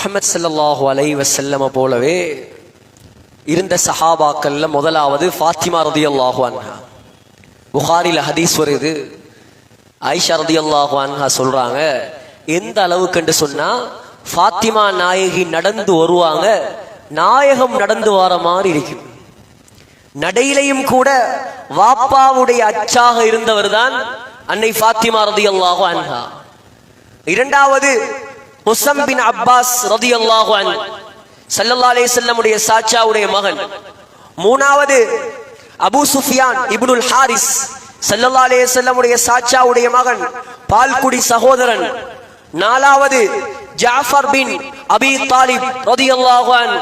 முகமது சல்லாஹூ அலை வசல்லம போலவே இருந்த சஹாபாக்கள்ல முதலாவது ஃபாத்திமா ரதியல்லாஹு அன்ஹா. புகாரில ஹதீஸ் வருது. ஆயிஷா ரதியல்லாஹு அன்ஹா சொல்றாங்க எந்த அளவுக்குன்னு சொன்னா ஃபாத்திமா நாயகி நடந்து வருவாங்க நாயகம் நடந்து வர மாதிரி இருக்கும். நடையிலையும் கூட வாப்பாவுடைய அச்சாக இருந்தவர் தான் அன்னை ஃபாத்திமா ரதியல்லாஹு அன்ஹா. இரண்டாவது முசம் பின் அப்பாஸ் ரதி அன். ஸல்லல்லாஹு அலைஹி சாச்சாவுடைய மகன். மூணாவது அபு சுஃபியான் இப்னுல் ஹாரிஸ். ஸல்லல்லாஹு செல்லமுடைய வஸல்லமுடைய சாச்சாவுடைய மகன் பால்குடி சகோதரன். நாலாவது ஜாஃபர் பின் அபி தாலிப் ரதி அன்.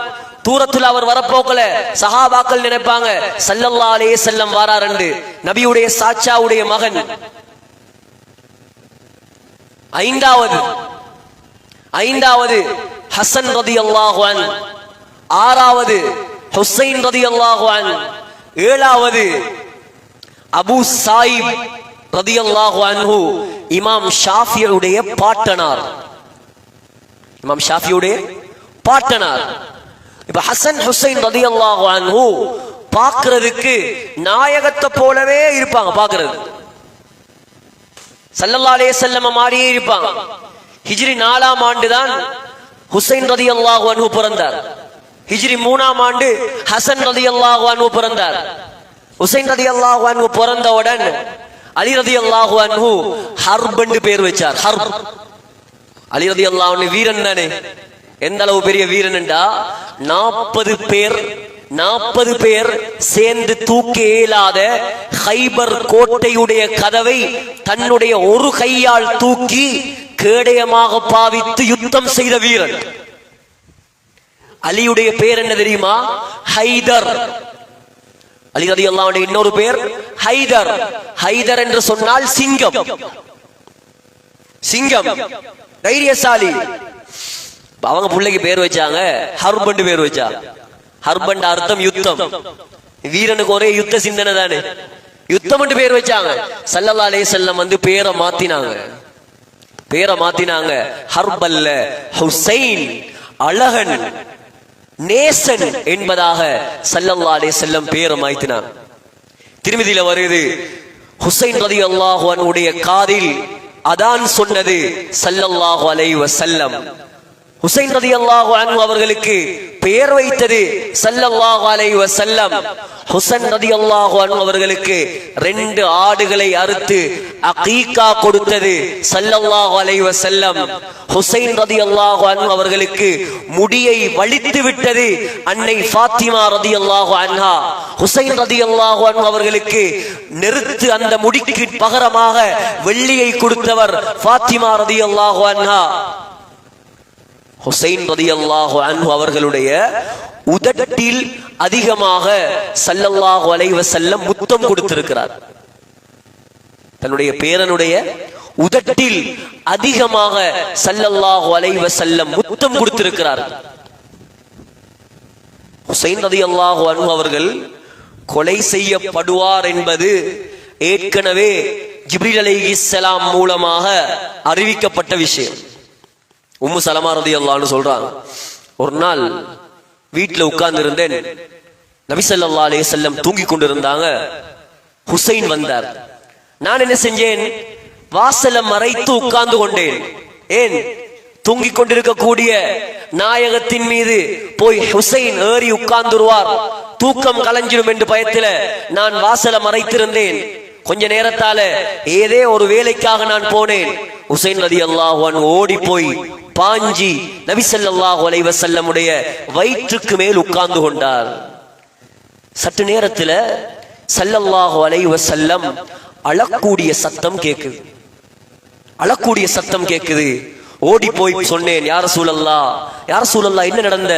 தூரத்தில் அவர் வரப்போக்கல சஹாபாக்கள் நினைப்பாங்க ஸல்லல்லாஹு செல்லம் வாரா வாராரண்டு நபியுடைய சாச்சாவுடைய மகன். ஐந்தாவது ஐந்தாவது ஹசன் ரதி அல்லாஹுவன் ஆறாவது ஹுசைன் ரதி அல்லாஹுவன் ஏழாவது அபு சாயிப் ரதி அல்லாஹு இமாம் ஷாஃபியுடைய பாட்டனார். இமாம் ஷாஃபியுடைய பாட்டனார். இப்ப ஹசன் ஹுசைன் ரதி அல்லாஹு அன்ஹு பார்க்கறதுக்கு நாயகத்தை போலவே இருப்பாங்க பார்க்கறது. சல்லல்லா அலைஹி செல்லம மாதிரியே இருப்பாங்க. ஹிஜ்ரி நாலாம் ஆண்டு தான் ஹுசைன் ரதி அல்லாஹ் அன்பு பிறந்தார். ஹிஜ்ரி மூணாம் ஆண்டு ஹசன் ரதி அல்லாஹ் அன்பு பிறந்தார். ஹுசைன் ரதி அல்லாஹ் அன்பு பிறந்தவுடன் அலி ரதி அல்லாஹ் அன்பு ஹர்ப் என்று பேர் வச்சார். ஹர்ப். அலி ரதி அல்லாஹ் வீரன் தானே. எந்த அளவு பெரிய வீரன்டா நாற்பது பேர் நாற்பது பேர் சேர்ந்து தூக்க இயலாத ஹைபர் கோட்டையுடைய கதவை தன்னுடைய ஒரு கையால் தூக்கி கேடயமாக பாவித்து யுத்தம் செய்த வீரன். அலியுடைய பேர் என்ன தெரியுமா? ஹைதர். அலி ரதி அல்லாவுடைய இன்னொரு பேர்? ஹைதர். ஹைதர் என்று சொன்னால் சிங்கம். சிங்கம். தைரியசாலி. அவங்க பிள்ளைக்கு பேர் வச்சாங்க. ஹர்பண்ட் பேர் வச்சா ஹர்பண்ட் அர்த்தம் யுத்தம். வீரனுக்கு ஒரே யுத்த சிந்தனை தானே. யுத்தம் பேர் வச்சாங்க. சல்லல்லா அலே செல்லம் வந்து பேரை மாத்தினாங்க. பேரை மாத்தினாங்க. ஹர்பல்ல ஹுசைன் அழகன் நேசன் என்பதாக சல்லல்லா அலே செல்லம் பேரை மாத்தினாங்க திருமதியில வருது ஹுசைன் ரதி அல்லாஹுடைய காதில் அதான் சொன்னது சல்லல்லாஹு அலைவ செல்லம் ஹுசைன் ரதி அல்லாஹு அன்பு அவர்களுக்கு பெயர் வைத்தது சல்லல்லாஹு அலை வசல்லம் ஹுசைன் ரதி அல்லாஹு அன்பு அவர்களுக்கு ரெண்டு ஆடுகளை அறுத்து அகீகா கொடுத்தது சல்லல்லாஹு அலை வசல்லம் ஹுசைன் ரதி அல்லாஹு அன்பு அவர்களுக்கு முடியை வலித்து விட்டது அன்னை ஃபாத்திமா ரதி அல்லாஹு அன்ஹா. ஹுசைன் ரதி அல்லாஹு அன்பு அவர்களுக்கு நெருத்து அந்த முடிக்கு பகரமாக வெள்ளியை கொடுத்தவர் ஃபாத்திமா ரதி அல்லாஹு அன்ஹா. ஹுசைன் ரதியல்லாஹு அன்பு அவர்களுடைய உதட்டில் அதிகமாக சல்லல்லாஹு அலைவ செல்லம் முத்தம் கொடுத்திருக்கிறார். தன்னுடைய பேரனுடைய உதட்டில் அதிகமாக சல்லல்லாஹு அலைவ செல்லம் முத்தம் கொடுத்திருக்கிறார். ஹுசைன் ரதியல்லாஹு அன்பு அவர்கள் கொலை செய்யப்படுவார் என்பது ஏற்கனவே ஜிப்ரில் அலை இஸ்லாம் மூலமாக அறிவிக்கப்பட்ட விஷயம். உம்மு சலமா ரதி அல்லான்னு சொல்றான் ஒரு நாள் வீட்டுல உட்கார்ந்து இருந்தேன் நபிசல்லா அலே செல்லம் தூங்கி கொண்டிருந்தாங்க. ஹுசைன் வந்தார். நான் என்ன செஞ்சேன்? வாசல மறைத்து உட்கார்ந்து கொண்டேன். ஏன்? தூங்கிக் கொண்டிருக்கக்கூடிய நாயகத்தின் மீது போய் ஹுசைன் ஏறி உட்கார்ந்துருவார். தூக்கம் கலைஞ்சிடும் என்று பயத்தில நான் வாசல மறைத்திருந்தேன். கொஞ்ச நேரத்தால ஏதே ஒரு வேலைக்காக நான் போனேன். உசைன் ரதி அல்லாஹ் ஓடி போய் பாஞ்சி நபிசல்லாஹு அலைவசல்லமுடைய வயிற்றுக்கு மேல் உட்கார்ந்து கொண்டார். சற்று நேரத்துல சல்லல்லாஹு அலைவசல்லம் அழக்கூடிய சத்தம் கேக்குது. அழக்கூடிய சத்தம் கேக்குது. ஓடி போய் சொன்னேன் யார சூழல்லா யார சூழல்லா என்ன நடந்த?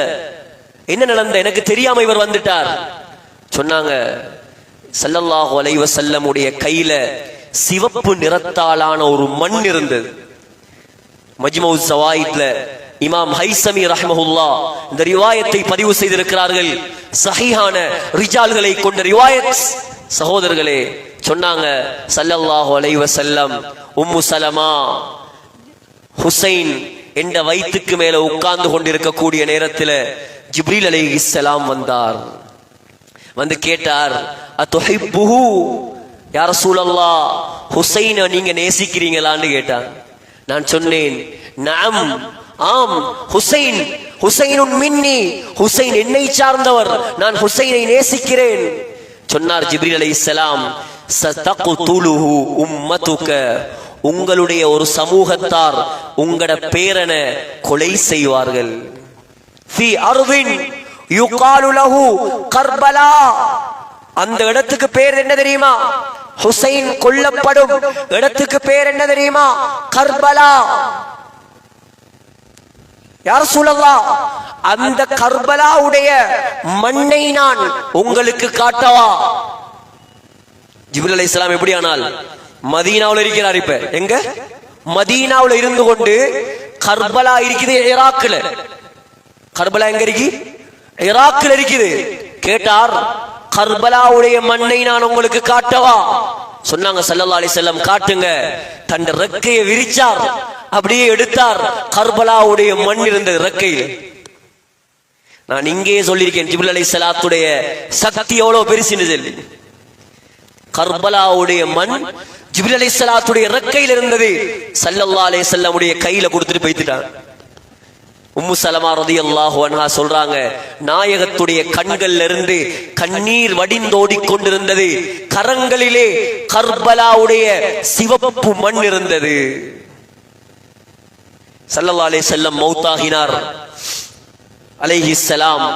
என்ன நடந்த? எனக்கு தெரியாம இவர் வந்துட்டார். சொன்னாங்க சல்லல்லாஹு அலைவ செல்லமுடைய கையில சிவப்பு நிறத்தாலான ஒரு மண் இருந்தது. மஜ்மௌ சவாயித்ல இமாம் ஹைசமி ரஹ்மஹுல்லா இந்த ரிவாயத்தை பதிவு செய்திருக்கிறார்கள். சஹிஹான ரிஜால்களை கொண்ட ரிவாயத் சகோதரர்களே சொன்னாங்க சல்லல்லாஹு அலைவ செல்லம் உம்மு சலமா ஹுசைன் என்ற வயிற்றுக்கு மேல உட்கார்ந்து கொண்டிருக்கக்கூடிய நேரத்தில் ஜிப்ரீல் அலை இஸ்லாம் வந்தார். வந்து கேட்டார் அத்துஹிப்புஹு யார சூழல்லா ஹுசைனை நீங்க நேசிக்கிறீங்களான்னு கேட்டார். நான் சொன்னேன் நாம் ஆம் ஹுசைன் ஹுசைனுன் மின்னி ஹுசைன் என்னை சார்ந்தவர் நான் ஹுசைனை நேசிக்கிறேன். சொன்னார் ஜிப்ரீல் அலைஹிஸ்ஸலாம் சதகுதுலுஹு உம்மத்துக்க உங்களுடைய ஒரு சமூகத்தார் உங்களோட பேரனை கொலை செய்வார்கள். ஃபி கர்பலா. அந்த இடத்துக்கு பேர் என்ன தெரியுமா? ஹுசைன் கொல்லப்படும். இடத்துக்கு பேர் என்ன தெரியுமா? கர்பலா. யார் சொல்லலாம் அந்த கர்பலாவுடைய மண்ணை நான் உங்களுக்கு காட்டவா? ஜிபுல் அலி இஸ்லாம் எப்படி ஆனால் மதீனாவுல இருக்கிறார் இப்ப. எங்க? மதீனாவுல இருந்து கொண்டு கர்பலா இருக்குது ஈராக்கில் கர்பலா எங்க இருக்கு? ஈராக்கில் இருக்குது கேட்டார் கர்பலாவுடைய மண்ணை நான் உங்களுக்கு காட்டவா? சொன்னாங்க சல்லா அலி செல்லம் காட்டுங்க. தன் ரெக்கையை விரிச்சார். அப்படியே எடுத்தார். கர்பலாவுடைய மண் இருந்தது ரெக்கையில் நான் இங்கேயே சொல்லியிருக்கேன் ஜிபுல் அலி சலாத்துடைய சக்தி எவ்வளவு பெருசுன்னு சொல்லி கர்பலாவுடைய மண் ஜிபுல் அலி சலாத்துடைய ரெக்கையில் இருந்தது. சல்லல்லா அலி செல்லமுடைய கையில கொடுத்துட்டு போய்த்துட்டான். உம்மு சலமா ரதி அல்லாஹு சொல்றாங்க நாயகத்துடைய கண்கள்ல இருந்து கண்ணீர் வடிந்தோடி கொண்டிருந்தது. கரங்களிலே கர்பலாவுடைய சிவப்பு மண் இருந்தது. சல்லல்லாலே செல்லம் மௌத்தாகினார். அலைஹி சலாம்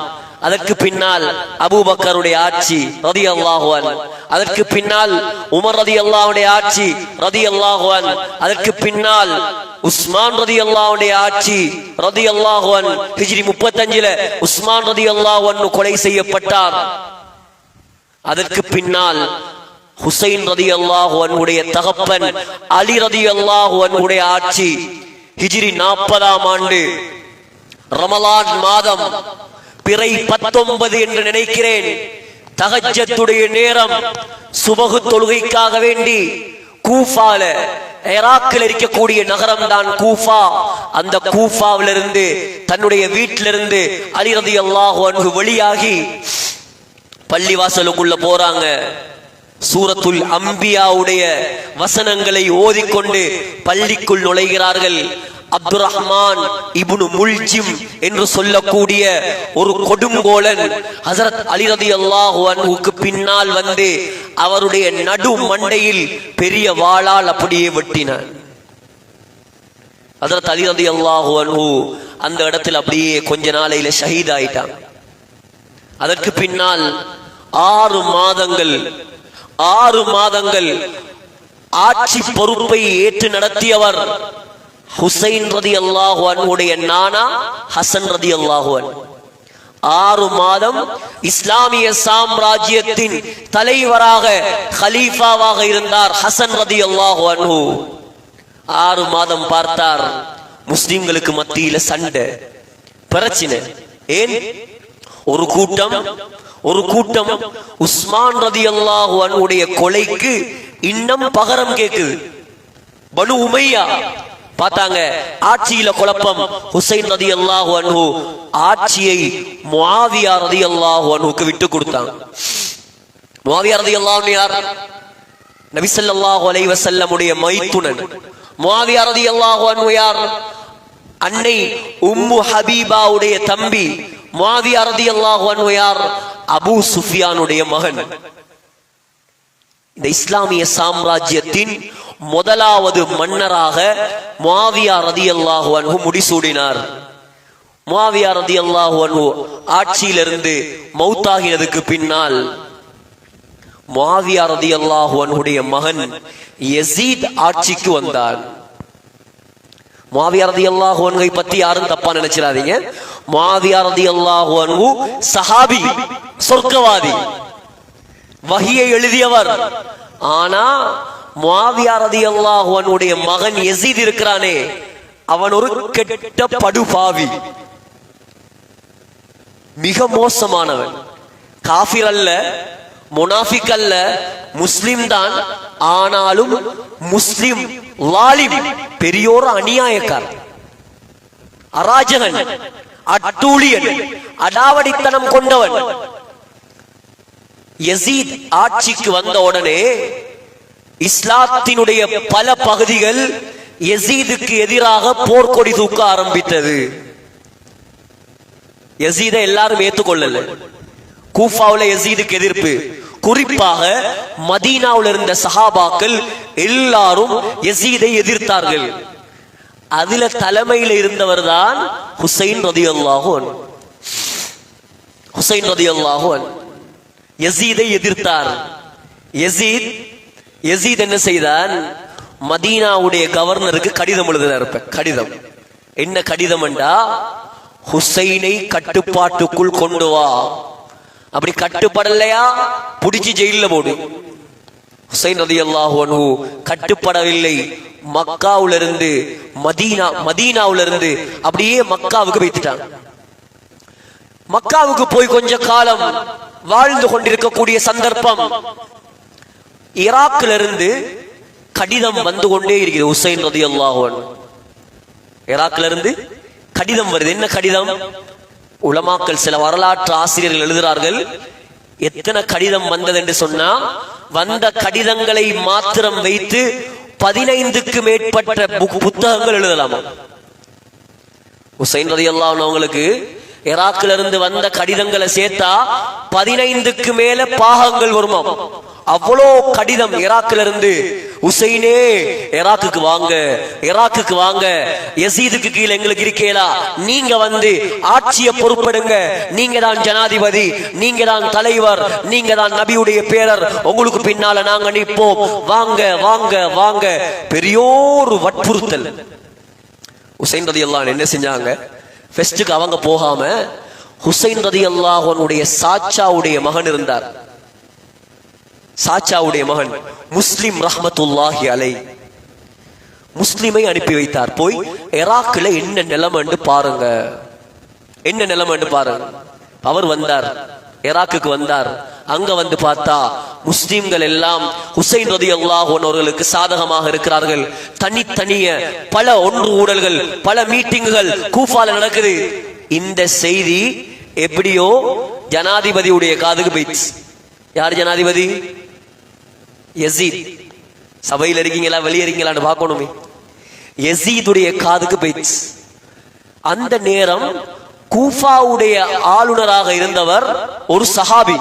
அதற்கு பின்னால் அபூபக்கருடைய ஆட்சி ரதி அல்லாஹுவன் அதற்கு பின்னால் உமர் ரதி அல்லாவுடைய ஆட்சி ரதி அல்லாஹுவன் அதற்கு பின்னால் உஸ்மான் ரதி அல்லாவுடைய ஆட்சி ரதி அல்லாஹுவன் ஹிஜ்ரி முப்பத்தஞ்சுல உஸ்மான் ரதி அல்லாஹுவன் கொலை செய்யப்பட்டார். அதற்கு பின்னால் ஹுசைன் ரதி அல்லாஹுவனுடைய தகப்பன் அலி ரதி அல்லாஹுவனுடைய ஆட்சி. ஹிஜ்ரி நாற்பதாம் ஆண்டு ரமலான் மாதம் பிறை பத்தொன்பது என்று நினைக்கிறேன். தகஜத்துடைய நேரம் சுபகு தொழுகைக்காக வேண்டி கூஃபால ஈராக்கில் இருக்கக்கூடிய நகரம் தான் கூஃபா. அந்த கூஃபாவிலிருந்து தன்னுடைய வீட்டிலிருந்து அலிரதி அல்லாஹு அன்பு வெளியாகி பள்ளிவாசலுக்குள்ள போறாங்க. சூரத்துல் அம்பியாவுடைய வசனங்களை ஓதிக்கொண்டு பள்ளிக்குள் நுழைகிறார்கள். அப்துல் ரஹ்மான் இபுனு முல்ஜிம் என்று சொல்லக்கூடிய ஒரு கொடுங்கோலன் ஹசரத் அலிரதி அல்லாஹு பின்னால் வந்து அவருடைய நடு மண்டையில் பெரிய வாளால் அப்படியே வெட்டினான் ஹசரத் அலிரதி அல்லாஹு அந்த இடத்தில் அப்படியே கொஞ்ச நாளையில ஷஹீத் ஆயிட்டான். அதற்கு பின்னால் ஆறு மாதங்கள் ஆறு மாதங்கள் ஆட்சி பொறுப்பை ஏற்று நடத்தியவர் ஹுசைன் ரதி அல்லாஹுடைய நானா ஹசன் ரதி அல்லாஹுவன் ஆறு மாதம் இஸ்லாமிய சாம்ராஜ்யத்தின் தலைவராக ஹலீஃபாவாக இருந்தார் ஹசன் ரதி அல்லாஹு அன்ஹு. ஆறு மாதம் பார்த்தார் முஸ்லிம்களுக்கு மத்தியில சண்டை பிரச்சனை. ஏன்? ஒரு கூட்டம் ஒரு கூட்டம் உஸ்மான் ரதி அல்லாஹு அன்ஹுடைய கொலைக்கு இன்னும் பகரம் கேக்குது பனு உமையா பார்த்தாங்க ஆட்சியில குழப்பம். ஹுசைன் ரதி அல்லாஹு அன்ஹு ஆட்சியை முஆவியா ரதி அல்லாஹு அன்ஹுக்கு விட்டு கொடுத்தாங்க முஆவியா ரதி அல்லாஹு யார்? நபிசல்லாஹு அலை வசல்லமுடைய மைத்துனன். முஆவியா ரதி அல்லாஹு அன்ஹு யார்? அன்னை உம்மு ஹபீபாவுடைய தம்பி. முஆவியா ரதி அல்லாஹு அன்ஹு யார்? அபூ சுஃபியானுடைய மகன். இந்த இஸ்லாமிய சாம்ராஜ்யத்தின் முதலாவது மன்னராக முஆவியா ரதியல்லாஹு அன்ஹு முடிசூடினார். முஆவியா ரதியல்லாஹு அன்ஹு ஆட்சியிலிருந்து மௌத்தாகினதுக்கு பின்னால் மாவியா ரதி அல்லாஹு அன்புடைய மகன் யசீத் ஆட்சிக்கு வந்தார் ரதி அல்லாஹு அன்பை பத்தி யாரும் தப்பா நினைச்சிடாதீங்க. மாவியா ரதி அல்லாஹு அன்பு சஹாபி சொர்க்கவாதி. வகியை எழுதியவர். ஆனா மாவியாரதி ரலியல்லாஹு அன்ஹுடைய மகன் எசீத் இருக்கிறானே அவன் ஒரு கெட்ட படுபாவி. மிக மோசமானவன். காஃபிர் அல்ல முனாஃபிக் அல்ல முஸ்லிம் தான் ஆனாலும் முஸ்லிம் லாலிம் பெரியோர் அநியாயக்கார் அராஜகன் அட்டூழியன் அடாவடித்தனம் கொண்டவன். யசீத் ஆட்சிக்கு வந்த உடனே இஸ்லாத்தினுடைய பல பகுதிகள் யசீதுக்கு எதிராக போர்க்கொடி தூக்க ஆரம்பித்தது. யசீதை எல்லாரும் ஏத்துக்கொள்ளல கூஃபாவில் யசீதுக்கு எதிர்ப்பு. குறிப்பாக மதீனாவுல இருந்த சஹாபாக்கள் எல்லாரும் யசீதை எதிர்த்தார்கள். அதுல தலைமையில் இருந்தவர் தான் ஹுசைன் ரதி அல்லாஹோன் ஹுசைன் ரதி அல்லாஹோன் யசீதை எதிர்த்தார். யசீத் யசீத் என்ன செய்தான் மதீனாவுடைய கவர்னருக்கு கடிதம் எழுதினார் கடிதம். என்ன கடிதம் என்றா? ஹுசைனை கட்டுப்பாட்டுக்குள் கொண்டு வா. அப்படி கட்டுப்படலையா? புடிச்சு ஜெயில போடு. ஹுசைன் ரதி அல்லாஹு கட்டுப்படவில்லை. மக்காவுல இருந்து மதீனா மதீனாவுல இருந்து அப்படியே மக்காவுக்கு வைத்துட்டான் மக்காவுக்கு போய் கொஞ்ச காலம் வாழ்ந்து கொண்டிருக்கக்கூடிய சந்தர்ப்பம். ஈராக்கில் இருந்து கடிதம் வந்து கொண்டே இருக்கிறது உசைன் ரதி அல்லாஹன் ஈராக்கில் இருந்து கடிதம் வருது. என்ன கடிதம்? உலமாக்கள் சில வரலாற்று ஆசிரியர்கள் எழுதுகிறார்கள் எத்தனை கடிதம் வந்தது என்று சொன்னா வந்த கடிதங்களை மாத்திரம் வைத்து பதினைந்துக்கு மேற்பட்ட புத்தகங்கள் எழுதலாமா? உசைன் ரதி அவங்களுக்கு ஈராக்ல இருந்து வந்த கடிதங்களை சேர்த்தா பதினைந்துக்கு மேல பாகங்கள் வருமாம் அவ்வளோ கடிதம் ஈராக்ல இருந்து உசைனே ஈராக்குக்கு வாங்க ஈராக்குக்கு வாங்க. எசீதுக்கு கீழே எங்களுக்கு இருக்கேலா. நீங்க வந்து ஆட்சியை பொறுப்படுங்க. நீங்க தான் ஜனாதிபதி நீங்க தான் தலைவர் நீங்க தான் நபியுடைய பேரர். உங்களுக்கு பின்னால நாங்க நிற்போம். வாங்க வாங்க வாங்க. பெரியோர் வற்புறுத்தல். ஹுசைன் ரதி என்ன செஞ்சாங்க? ஃபெஸ்ட்டுக்கு அவங்க போகாம ஹுசைன் ரதி அல்லாஹனுடைய சாச்சாவுடைய மகன் இருந்தார். சாச்சாவுடைய மகன் முஸ்லிம் ரஹமத்துல்லாஹி அலை. முஸ்லிமை அனுப்பி வைத்தார். போய் எராக்கில் என்ன நிலைமைன்னு பாருங்க. என்ன நிலைமைன்னு பாருங்க. அவர் வந்தார். எராக்குக்கு வந்தார். அங்க வந்து பார்த்தா முஸ்லிம்கள் எல்லாம் ஹுசைன் ரதி அவர்களுக்கு சாதகமாக இருக்கிறார்கள். தனித்தனிய பல ஒன்று ஊடல்கள் பல மீட்டிங்குகள் கூஃபால நடக்குது. இந்த செய்தி எப்படியோ ஜனாதிபதியுடைய காதுக்கு போயிடுச்சு. யார் ஜனாதிபதி? எசீத் சபையில் இருக்கீங்களா வெளியே இருக்கீங்களான்னு பார்க்கணுமே. எசீதுடைய காதுக்கு போயிடுச்சு. அந்த நேரம் கூஃபாவுடைய ஆளுநராக இருந்தவர் ஒரு சஹாபி.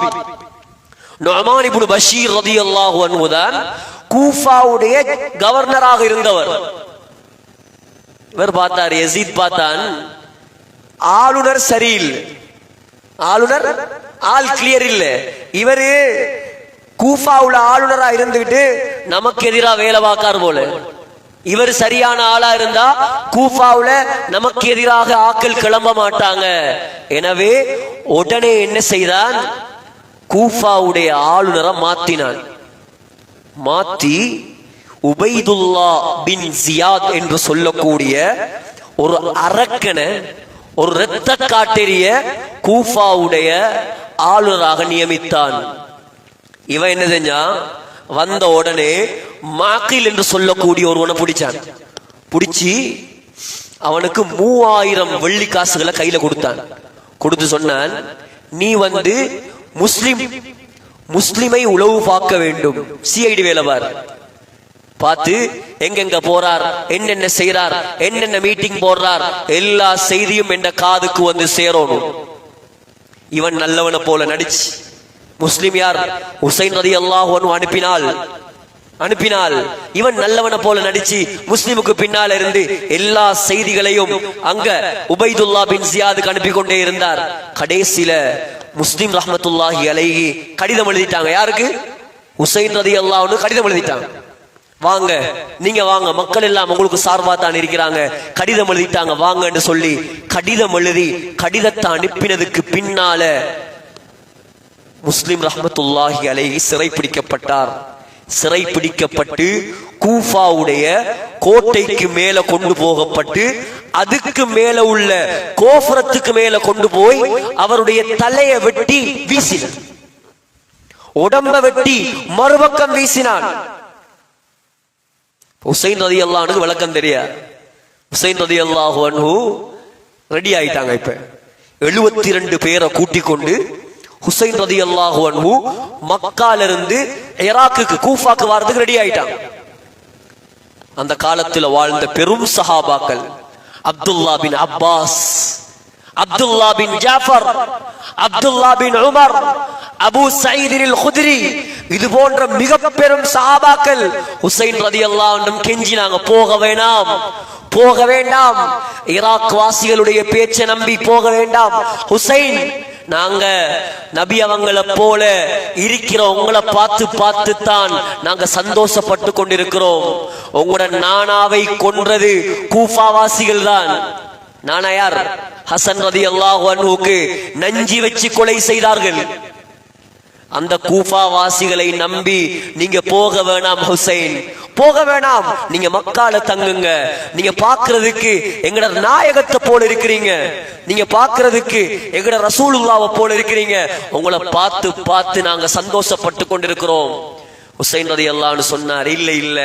நொமான் இப்னு பஷீர் ரதியல்லாஹு அன்புதான் கூஃபாவுடைய கவர்னராக இருந்தவர். இவர் பார்த்தார் எசீத் பார்த்தான் ஆளுநர் சரியில்லை. ஆளுநர் ஆள் கிளியர் இல்ல. இவரு கூஃபாவுல ஆளுநரா இருந்துகிட்டு நமக்கு எதிரா வேலை பார்க்கார் போல. இவர் சரியான ஆளா இருந்தா கூஃபாவுல நமக்கு எதிராக ஆக்கள் கிளம்ப மாட்டாங்க. எனவே உடனே என்ன செய்தான்? கூஃபாவுடைய ஆளுநரை மாத்தினான் மாத்தி உபைதுல்லா பின் ஜியாத் என்று சொல்லக்கூடிய ஒரு அரக்கனை ஒரு இரத்த காட்டெறிய கூஃபாவுடைய ஆளுநராக நியமித்தான். இவன் என்ன செஞ்சான் வந்த உடனே மாக்கில் என்று சொல்லக்கூடிய ஒருவனை பிடிச்சான். பிடிச்சி அவனுக்கு மூவாயிரம் வெள்ளி காசுகளை கையில கொடுத்தான். கொடுத்து சொன்னான் நீ வந்து முஸ்லிம் முஸ்லிமை உளவு பார்க்க வேண்டும் சிஐடி வேலைவார் பார்த்து எங்கெங்க போறார் என்னென்ன செய்யறார் என்னென்ன மீட்டிங் போடுறார் எல்லா செய்தியும் என்ற காதுக்கு வந்து சேரணும். இவன் நல்லவனை போல நடிச்சு முஸ்லிம் யார்? உசைன் ரதி அல்லாஹ் அனுப்பினால் அனுப்பினால் இவன் நல்லவனை போல நடிச்சு முஸ்லிமுக்கு பின்னால இருந்து எல்லா செய்திகளையும் அங்க உபைதுல்லா பின் ஜியாதுக்கு அனுப்பி கொண்டே இருந்தார். கடைசியில முஸ்லிம் ரஹமத்துல்லாஹி அலைகி கடிதம் எழுதிட்டாங்க. யாருக்கு? உசைன் ரதி அல்லாஹ்னு கடிதம் எழுதிட்டாங்க. வாங்க நீங்க வாங்க. மக்கள் எல்லாம் உங்களுக்கு சார்பா தான் இருக்கிறாங்க. கடிதம் எழுதிட்டாங்க. வாங்கன்னு சொல்லி கடிதம் எழுதி கடிதத்தை அனுப்பினதுக்கு பின்னால முஸ்லிம் ரஹமத்துல்லாஹி அலைகி சிறை பிடிக்கப்பட்டார் சிறை பிடிக்கப்பட்டு கூஃபாவுடைய கோட்டைக்கு மேல கொண்டு போகப்பட்டு அதுக்கு மேல உள்ள கோபுரத்துக்கு மேல கொண்டு போய் அவருடைய தலையை வெட்டி வீசினார். உடம்ப வெட்டி மறுபக்கம் வீசினான் உசைன் ரதி அல்லானுக்கு விளக்கம் தெரியாது உசைன் ரதி அல்லாஹு ரெடி ஆயிட்டாங்க இப்ப. எழுபத்தி ரெண்டு பேரை கூட்டிக் கொண்டு ஹுசைன் ரதி அல்லாஹு அன்பு மக்கால இருந்து ஈராக்குக்கு கூஃபாக்கு வர்றதுக்கு ரெடி ஆயிட்டாங்க. அந்த காலத்தில் வாழ்ந்த பெரும் சஹாபாக்கள் Abdullah bin Abbas Abdullah bin Jafar Abdullah bin Umar Abu சயீதில் Khudri இது போன்ற மிக பெரும் சஹாபாக்கள் ஹுசைன் ரதியல்லாஹு கெஞ்சினாங்க போக வேணாம் போக வேண்டாம் ஈராக் வாசிகளுடைய பேச்சை நம்பி போக வேண்டாம். ஹுசைன் நாங்க நபி அவங்கள போல இருக்கிற உங்களை பார்த்து பார்த்து தான் நாங்க சந்தோஷப்பட்டு கொண்டிருக்கிறோம். உங்களோட நானாவை கொன்றது கூஃபாவாசிகள் தான் நானா யார்? ஹசன் ரதி அல்லாஹுக்கு நஞ்சி வச்சு கொலை செய்தார்கள். அந்த கூஃபா வாசிகளை நம்பி நீங்க போக வேணாம் ஹுசைன். போக வேணாம். நீங்க மக்கால தங்குங்க. நீங்க பாக்குறதுக்கு எங்கட நாயகத்தை போல இருக்கிறீங்க. நீங்க பாக்குறதுக்கு எங்கட ரசூலுல்லாவை போல இருக்கிறீங்க. உங்களை பார்த்து பார்த்து நாங்க சந்தோஷப்பட்டு கொண்டிருக்கிறோம். உசைன் ரதி அல்லான்னு சொன்னார் இல்ல இல்ல.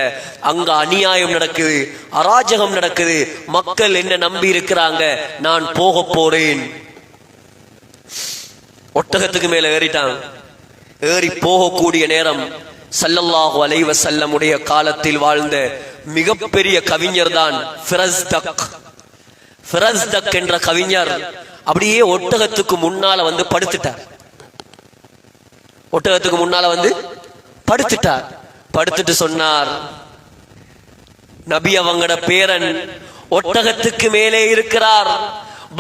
அங்க அநியாயம் நடக்குது அராஜகம் நடக்குது. மக்கள் என்ன நம்பி இருக்கிறாங்க. நான் போக போறேன். ஒட்டகத்துக்கு மேல ஏறிட்டான். ஏறி போகக்கூடிய நேரம் சல்லல்லாஹு அலைவ செல்லமுடைய காலத்தில் வாழ்ந்த மிகப்பெரிய கவிஞர் தான் ஃபிரஸ்தக் என்ற கவிஞர் அப்படியே ஒட்டகத்துக்கு முன்னால வந்து படுத்துட்டார். ஒட்டகத்துக்கு முன்னால வந்து படுத்துட்டார். படுத்துட்டு சொன்னார் நபி அவங்கட பேரன் ஒட்டகத்துக்கு மேலே இருக்கிறார்.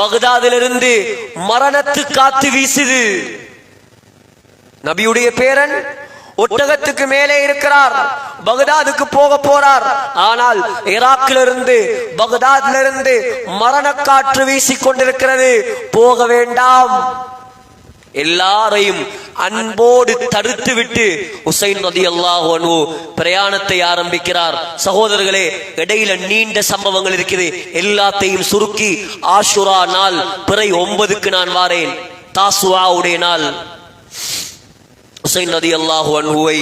பகுதாதிலிருந்து மரணத்து காத்து வீசுது. நபியுடைய பேரன் ஒட்டகத்துக்கு மேலே இருக்கிறார் பகதாதுக்கு போக போறார். ஆனால் ஈராக்கிலிருந்து பகதாதிலிருந்து காற்று வீசிக் கொண்டிருக்கிறது. போக வேண்டாம். எல்லாரையும் அன்போடு தடுத்து விட்டு உசைன் ரதி அல்லாஹு பிரயாணத்தை ஆரம்பிக்கிறார். சகோதரர்களே இடையில நீண்ட சம்பவங்கள் இருக்குது. எல்லாத்தையும் சுருக்கி ஆஷுரா நாள் பிறை ஒன்பதுக்கு நான் வாரேன். தாசுவாவுடைய நாள். உசைன் ரதி அல்லாஹு அன்ஹுவை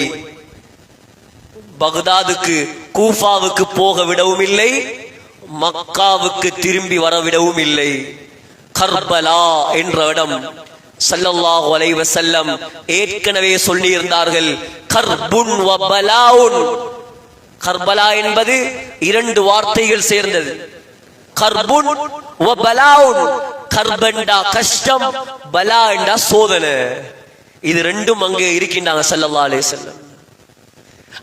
பக்தாதுக்கு கூஃபாவுக்கு போக விடவும் இல்லை மக்காவுக்கு திரும்பி வர விடவும் இல்லை கர்பலா என்ற இடம். சல்லல்லாஹு அலைஹி வஸல்லம் ஏற்கனவே சொல்லி இருந்தார்கள் கர்புன் வ பலாவுன். கர்பலா என்பது இரண்டு வார்த்தைகள் சேர்ந்தது. கர்புன் வ பலாவுன். கர்பண்டா கஷ்டம் பலா என்றா சோதனை. இது ரெண்டும் அங்கே இருக்கின்றாங்க ஸல்லல்லாஹு அலைஹி வஸல்லம்.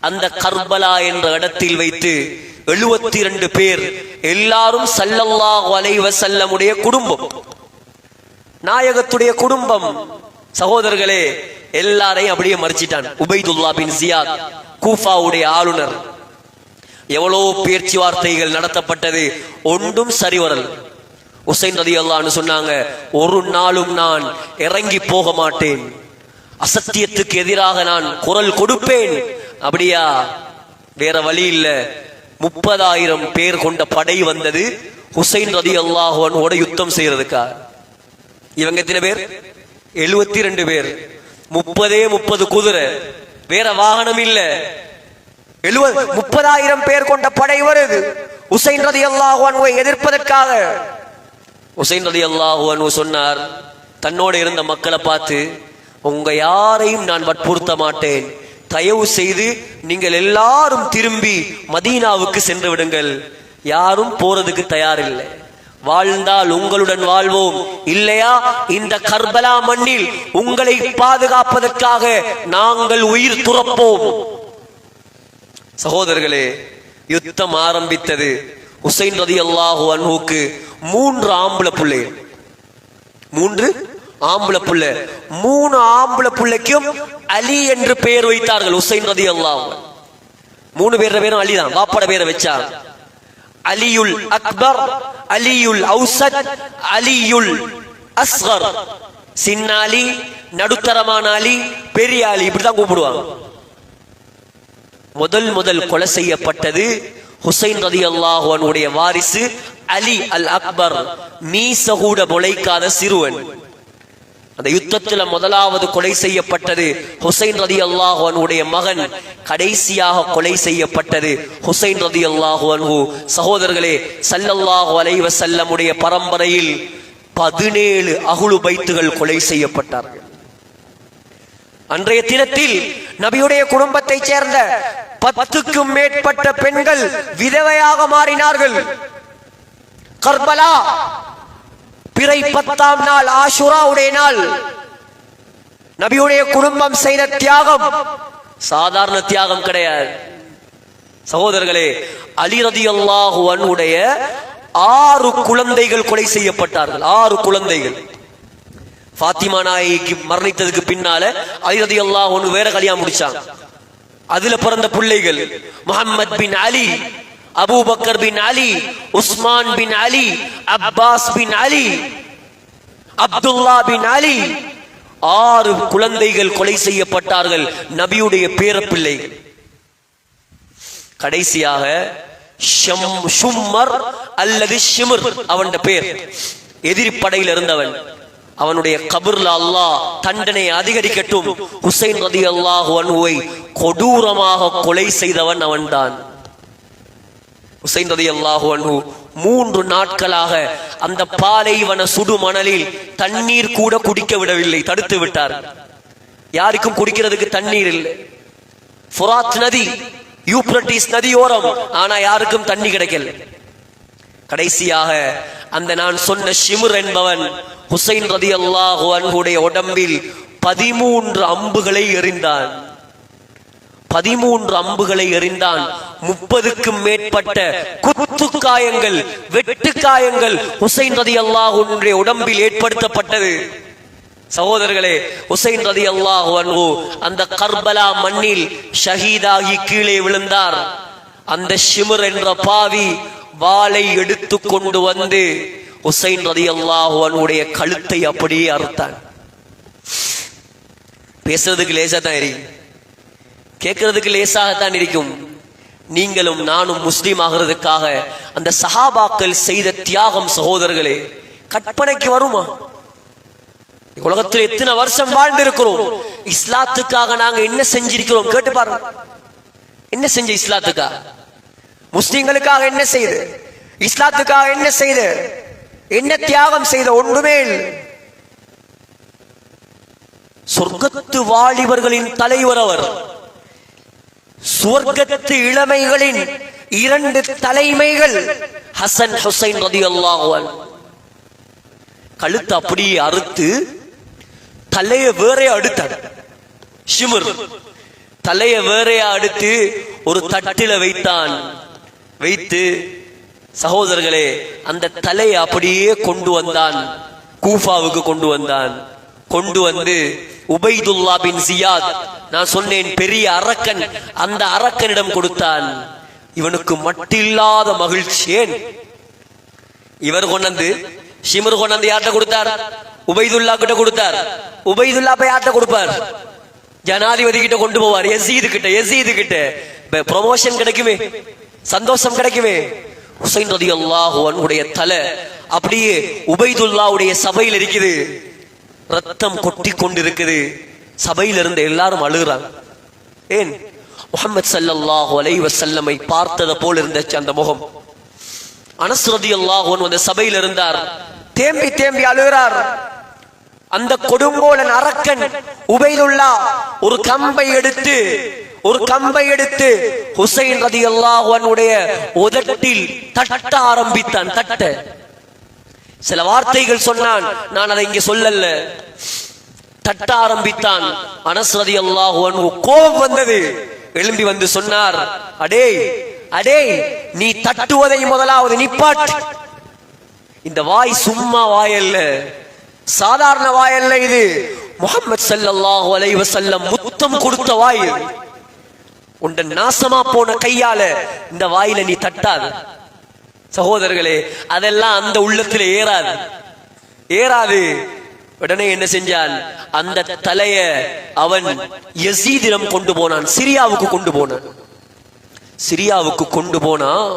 அந்த கர்பலா என்ற இடத்தில் வைத்து எழுபத்தி ரெண்டு பேர் எல்லாரும் சல்லல்லாஹு அலைஹி வஸல்லமுடைய குடும்பம். நாயகத்துடைய குடும்பம். சகோதரர்களே எல்லாரையும் அப்படியே மறிச்சிட்டான். உபைதுல்லா பின் ஜியாத் கூஃபாவுடைய ஆளுநர். எவ்வளவு பேச்சுவார்த்தைகள் நடத்தப்பட்டது. ஒன்றும் சரிவரல். உசைன் ரதி அல்லான்னு சொன்னாங்க ஒரு நாளும் நான் இறங்கி போக மாட்டேன். அசத்தியத்துக்கு எதிராக நான் குரல் கொடுப்பேன். அப்படியா? வேற வழி இல்ல. முப்பதாயிரம் பேர் கொண்ட படை வந்தது ஹுசைன் ரதி அல்லாஹோட யுத்தம் செய்யறதுக்கா? இவங்க எத்தனை பேர்? எழுபத்தி ரெண்டு பேர். முப்பதே முப்பது குதிரை. வேற வாகனம் இல்ல. எழுபது முப்பதாயிரம் பேர் கொண்ட படை வருது உசைன் ரதி அல்லாஹுவை எதிர்ப்பதற்காக. உசைன் ரதி அல்லாஹு சொன்னார் தன்னோடு இருந்த மக்களை பார்த்து உங்க யாரையும் நான் வற்புறுத்த மாட்டேன். தயவு செய்து நீங்கள் எல்லாரும் திரும்பி மதீனாவுக்கு சென்று விடுங்கள். யாரும் போறதுக்கு தயாரில்லை. வாழ்ந்தால் உங்களுடன் வாழ்வோம். இல்லையா? இந்த கர்பலா மண்ணில் உங்களை பாதுகாப்பதற்காக நாங்கள் உயிர் துறப்போம். சகோதரர்களே யுத்தம் ஆரம்பித்தது உசைன் ரதி அல்லாஹு அன்ஹுக்கு மூன்று ஆம்பளை புள்ளை. மூன்று ஆம்பளை புள்ள. மூணு ஆம்பளை புள்ளைக்கும் அலி என்று பெயர் வைத்தார்கள் உசைன் ரதி அல்லாஹ் மூணு பேர் பேரும் அலி தான் வாப்பட பேரை வச்சார் அலியுல் அக்பர் அலியுல் அவுசத் அலியுல் அஸ்கர். சின்ன அலி நடுத்தரமான அலி பெரிய அலி இப்படிதான் கூப்பிடுவாங்க. முதல் முதல் கொலை செய்யப்பட்டது ஹுசைன் ரதி அல்லாஹுவனுடைய வாரிசு அலி அல் அக்பர் மீச கூட முளைக்காத சிறுவன். அந்த யுத்தத்துல முதலாவது கொலை செய்யப்பட்டது ஹுசைன் ரதி அல்லாஹுவனுடைய மகன். கடைசியாக கொலை செய்யப்பட்டது ஹுசைன் ரதி அல்லாஹு சகோதரர்களே சல்லல்லாஹு அலைவ செல்லமுடைய பரம்பரையில் பதினேழு அகுழு பைத்துகள் கொலை செய்யப்பட்டார்கள். அன்றைய தினத்தில் நபியுடைய குடும்பத்தைச் சேர்ந்த பத்துக்கும் மேற்பட்ட பெண்கள் விதவையாக மாறினார்கள். கர்பலா பிறை பத்தாம் நாள் ஆஷுராவுடைய நாள். நபியுடைய குடும்பம் செய்த தியாகம். சாதாரண தியாகம் கிடையாது. சகோதரர்களே அலி ரதியல்லாஹு அன்ஹுடைய ஆறு குழந்தைகள் கொலை செய்யப்பட்டார்கள். ஆறு குழந்தைகள். ஃபாத்திமா நாயகிக்கு மரணித்ததுக்கு பின்னால அலி ரதியல்லாஹு ஒன்று வேற கல்யாணம் முடிச்சாங்க. அதுல பிறந்த பிள்ளைகள் Muhammad bin Ali Abu Bakr bin Ali Usman bin Ali Abbas bin Ali Abdullah bin Ali ஆறு குழந்தைகள் கொலை செய்யப்பட்டார்கள். நபியுடைய பேரப்பிள்ளைகள் கடைசியாக ஷம்- அல்லது ஷிமர் அவன் பேர். எதிரி படையில் இருந்தவன். அவனுடைய கபர்ல அல்லாஹ் தண்டனை அதிகரிக்கட்டும். ஹுசைன் ரதி அல்லாஹ் கொடூரமாக கொலை செய்தவன் அவன்தான். ஹுசைன் ரதி அல்லாஹு அன்ஹு மூன்று நாட்களாக அந்த பாலைவன சுடு மணலில் தண்ணீர் கூட குடிக்க விடவில்லை தடுத்து விட்டார். யாருக்கும் குடிக்கிறதுக்கு தண்ணீர் இல்லை. ஃபுராத் நதி யூப்ரட்டிஸ் நதியோரம் ஆனா யாருக்கும் தண்ணி கிடைக்கல. கடைசியாக அந்த நான் சொன்ன ஷிமுர் என்பவன் ஹுசைன் ரதி அல்லாஹு அன்ஹுடைய உடம்பில் பதிமூன்று அம்புகளை எறிந்தான். பதிமூன்று அம்புகளை எறிந்தான். முப்பதுக்கும் மேற்பட்ட குத்து காயங்கள் வெட்டு காயங்கள் ஹுசைன் ரதி அல்லாஹுடைய உடம்பில் ஏற்படுத்தப்பட்டது. சகோதரர்களே ஹுசைன் ரதி அல்லாஹ் அந்த கர்பலா மண்ணில் ஷஹீதாகி கீழே விழுந்தார். அந்த ஷிமுர் என்ற பாவி வாளை எடுத்து கொண்டு வந்து ஹுசைன் ரதி அல்லாஹு கழுத்தை அப்படியே அறுத்தான். பேசுறதுக்கு லேசா தான் இருக்கு. கேட்கறதுக்கு லேசாகத்தான் இருக்கும். நீங்களும் நானும் முஸ்லீம் ஆகிறதுக்காக அந்த சஹாபாக்கள் செய்த தியாகம் சகோதரர்களே கற்பனைக்கு வருமா? உலகத்தில் எத்தனை வருஷம் வாழ்ந்திருக்கிறோம்? இஸ்லாத்துக்காக நாங்க என்ன செஞ்சிருக்கிறோம்? கேட்டு பாருங்க. என்ன செஞ்ச இஸ்லாத்துக்காக முஸ்லிம்களுக்காக என்ன செய்து? இஸ்லாத்துக்காக என்ன செய்து? என்ன தியாகம் செய்த? ஒன்றுமே சொர்க்கத்து வாலிபர்களின் தலைவர் அவர். சுவர்க்கத்து இளமைகளின் இரண்டு தலைமைகள் ஹசன் ஹுசைன் ரதி அல்லாஹுவன் கழுத்து அப்படியே அறுத்து தலைய வேற அடுத்தார் ஷிமுர். தலைய வேறையா அடுத்து ஒரு தட்டில வைத்தான். வைத்து சகோதரர்களே அந்த தலையை அப்படியே கொண்டு வந்தான். கூஃபாவுக்கு கொண்டு வந்தான். கொண்டு வந்து உபைதுல்லா பின் ஜியாத் நான் சொன்னேன் பெரிய அரக்கன் அந்த அரக்கனிடம் கொடுத்தான். இவனுக்கு மட்டில்லாத மகிழ்ச்சியேன் இவர் கொண்டாந்து ஷிமர் கொண்டாந்து யார்கிட்ட கொடுத்தார்? உபைதுல்லா கிட்ட கொடுத்தார். உபைதுல்லா போய் யார்கிட்ட கொடுப்பார்? ஜனாதிபதி கிட்ட கொண்டு போவார். எசீது கிட்ட எசீது கிட்ட. ப்ரொமோஷன் கிடைக்குமே. சந்தோஷம் கிடைக்குமே. ஹுசைன் ரதி அல்லாஹுடைய தலை அப்படியே உபைதுல்லாவுடைய சபையில் இருக்குது. ரத்தம் கொட்டி கொண்டிருக்குது சபையில இருந்து எல்லாரும் அழுகிறாங்க. ஏன்? முகமது சல்லல்லாஹு அலைஹி வஸல்லமை பார்த்தத போல் இருந்துச்சு அந்த முகம். அனஸ்ரதி ரலியல்லாஹு அன்ஹு அந்த சபையில் இருந்தார். தேம்பி தேம்பி அழுகிறார். அந்த கொடுங்கோலன் அரக்கன் உபைதுல்லா ஒரு கம்பை எடுத்து ஒரு கம்பை எடுத்து ஹுசைன் ரதி அன்ஹுடைய உதட்டில் தட்ட ஆரம்பித்தான் தட்ட. சில வார்த்தைகள் சொன்னான். நான் அதை இங்கே சொல்லல. தட்ட ஆரம்பித்தான் அனஸ்ரதி ரலியல்லாஹு கோபம் வந்தது. எழும்பி வந்து சொன்னார் அடே அடே நீ தட்டுவதை முதலாவது நிப்பாட். இந்த வாய் சும்மா வாயல்ல. சாதாரண வாயல்ல இது. முகமது சல்லாஹு அலைவ செல்லம் முத்தம் கொடுத்த வாய். உண்ட நாசமா போன கையால இந்த வாயில நீ தட்டாது. சகோதரர்களே அதெல்லாம் அந்த உள்ளத்துல ஏறாது. ஏறாது. உடனே என்ன செஞ்சான்? அந்த தலைய அவன் எசீதிடம் கொண்டு போனான். சிரியாவுக்கு கொண்டு போனான். சிரியாவுக்கு கொண்டு போனா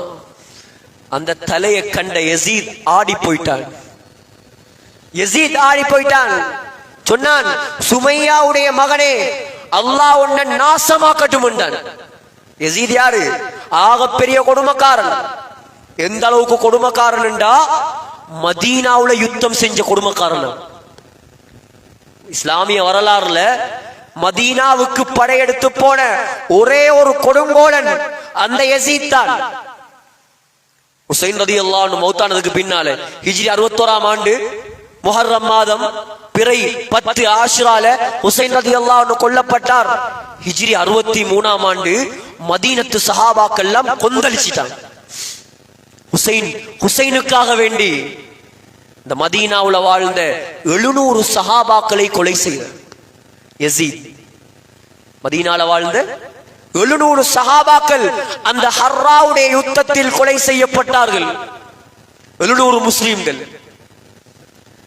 அந்த தலையை கண்ட எசீத் ஆடி போயிட்டான். எசீத் ஆடி போயிட்டான். சொன்னான் சுமையாவுடைய மகனே அல்லாஹ் உன்னை நாசமாக்கட்டும் என்றான். எசீத் யாரு? ஆகப்பெரிய கொடுமக்காரன். எந்த அளவுக்கு கொடுமைக்காரன் மதீனாவுல யுத்தம் செஞ்ச கொடுமைக்காரன் இஸ்லாமிய வரலாறுல மதீனாவுக்கு படையெடுத்து போன ஒரே ஒரு கொடுங்கோலன் அந்த எசித்தான் உசைன் ஹுசைன் ரதி அல்லாஹ் மௌத்தானதுக்கு பின்னால ஹிஜ்ரி அறுபத்தோராம் ஆண்டு முஹர்ரம் மாதம் பிறை பத்து ஆஷ்ரால ஹுசைன் ரதி அல்லாஹ் கொல்லப்பட்டார். ஹிஜ்ரி அறுபத்தி மூணாம் ஆண்டு மதீனத்து சஹாபாக்கெல்லாம் கொந்தளிச்சிட்டாங்க. ஹுசைன் ஹுசைனுக்காக வேண்டி இந்த மதீனாவுல வாழ்ந்த எழுநூறு சஹாபாக்களை கொலை செய்த எசீத் மதீனால வாழ்ந்த எழுநூறு சஹாபாக்கள் அந்த ஹர்ராவுடைய யுத்தத்தில் கொலை செய்யப்பட்டார்கள். எழுநூறு முஸ்லீம்கள்.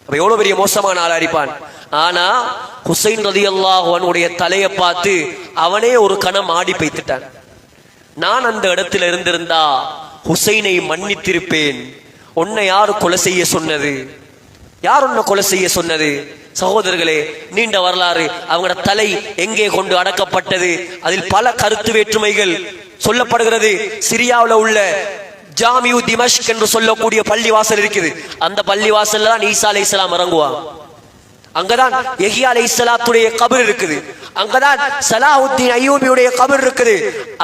அப்ப எவ்வளவு பெரிய மோசமான ஆள் அடிப்பான் ஆனா ஹுசைன் ரதி அல்லாஹுடைய தலையை பார்த்து அவனே ஒரு கணம் ஆடி பைத்துட்டான் நான் அந்த இடத்துல இருந்திருந்தா ஹுசைனை மன்னித்திருப்பேன். உன்னை யாரு கொலை செய்ய சொன்னது? யார் உன்னை கொலை செய்ய சொன்னது? சகோதரர்களே நீண்ட வரலாறு அவங்களோட தலை எங்கே கொண்டு அடக்கப்பட்டது? அதில் பல கருத்து வேற்றுமைகள் சொல்லப்படுகிறது. சிரியாவில் உள்ள ஜாமியு திமஷ்க் என்று சொல்லக்கூடிய பள்ளிவாசல் இருக்குது. அந்த பள்ளிவாசல்ல தான் ஈசா அலை இஸ்லாம் அங்கதான் எஹியா அலை இஸ்லாத்துடைய கபர் இருக்குது. அங்கதான் சலாஹுத்தீன் ஐயூபியுடைய கபர் இருக்குது.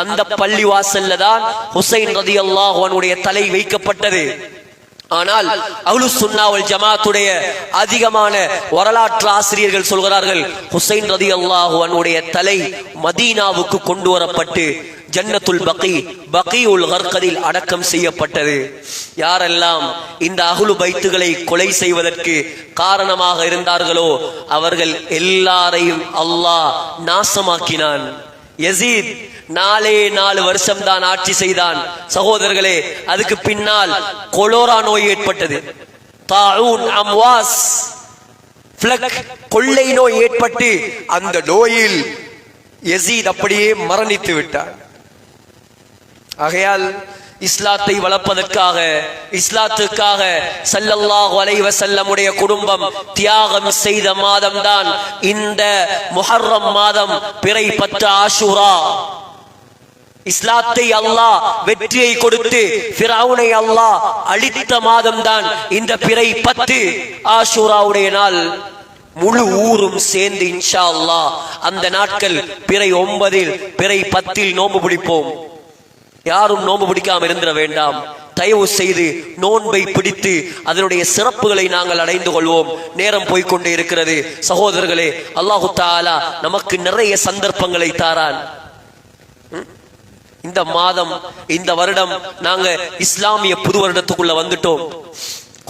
அந்த பள்ளி வாசல்ல தான் ஹுசைன் ரதி அல்லாஹுடைய தலை வைக்கப்பட்டது. ஆனால் அவுலு சுன்னாவல் ஜமாத்துடைய அதிகமான வரலாற்று ஆசிரியர்கள் சொல்கிறார்கள் ஹுசைன் ரதி அல்லாஹுவனுடைய தலை மதீனாவுக்கு கொண்டு வரப்பட்டு ஜன்னத்துல் பகி பகி உல் ஹர்கதில் அடக்கம் செய்யப்பட்டது. யாரெல்லாம் இந்த அகுலு பைத்துகளை கொலை செய்வதற்கு காரணமாக இருந்தார்களோ அவர்கள் எல்லாரையும் அல்லாஹ் நாசமாக்கினான். யசீத் நாலே நாலு வருஷம் தான் ஆட்சி செய்தான். சகோதரர்களே அதுக்கு பின்னால் கொலோரா நோய் ஏற்பட்டது. தாஊன் அம்வாஸ் கொள்ளை நோய் ஏற்பட்டு அந்த நோயில் யசீத் அப்படியே மரணித்து விட்டார் ஆகையால் இஸ்லாத்தை வளர்ப்பதற்காக இஸ்லாத்துக்காக சல்லல்லாஹ் வலைவ செல்லமுடைய குடும்பம் தியாகம் செய்த மாதம் தான் இந்த முஹர்ரம் மாதம் பிறை பத்து ஆஷூரா. இஸ்லாத்தை அல்லாஹ் வெற்றியை கொடுத்து பிராவுனை அல்லாஹ் அழித்த மாதம் தான் இந்த பிறை பத்து ஆஷூராவுடைய நாள். முழு ஊரும் சேர்ந்து இன்ஷா அல்லாஹ் அந்த நாட்கள் பிறை ஒன்பதில் பிறை பத்தில் நோன்பு பிடிப்போம். யாரும் நோன்பு பிடிக்காம இருந்திட வேண்டாம். தயவு செய்து நோன்பை பிடித்து அதனுடைய சிறப்புகளை நாங்கள் அடைந்து கொள்வோம். நேரம் போய்க்கொண்டே இருக்கிறது. சகோதரர்களே அல்லாஹு தாலா நமக்கு நிறைய சந்தர்ப்பங்களை தாரான். இந்த மாதம் இந்த வருடம் நாங்க இஸ்லாமிய புது வருடத்துக்குள்ள வந்துட்டோம்.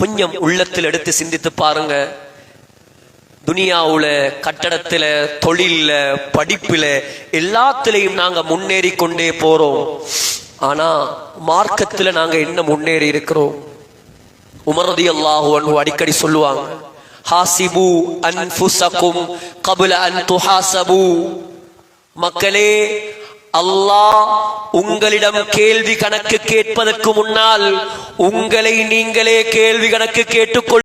கொஞ்சம் உள்ளத்தில் எடுத்து சிந்தித்து பாருங்க. துனியாவுல கட்டடத்துல தொழிலில் படிப்புல எல்லாத்திலையும் நாங்க முன்னேறி கொண்டே போறோம். ஆனா மார்க்கத்துல நாங்க என்ன முன்னேறி இருக்கிறோம். உமரதி அல்லாஹு அடிக்கடி சொல்லுவாங்க ஹாசிபு அன்புசக்கும் கபுல அன் துஹாசபு மக்களே அல்லாஹ் உங்களிடம் கேள்வி கணக்கு கேட்பதற்கு முன்னால் உங்களை நீங்களே கேள்வி கணக்கு கேட்டுக்கொள்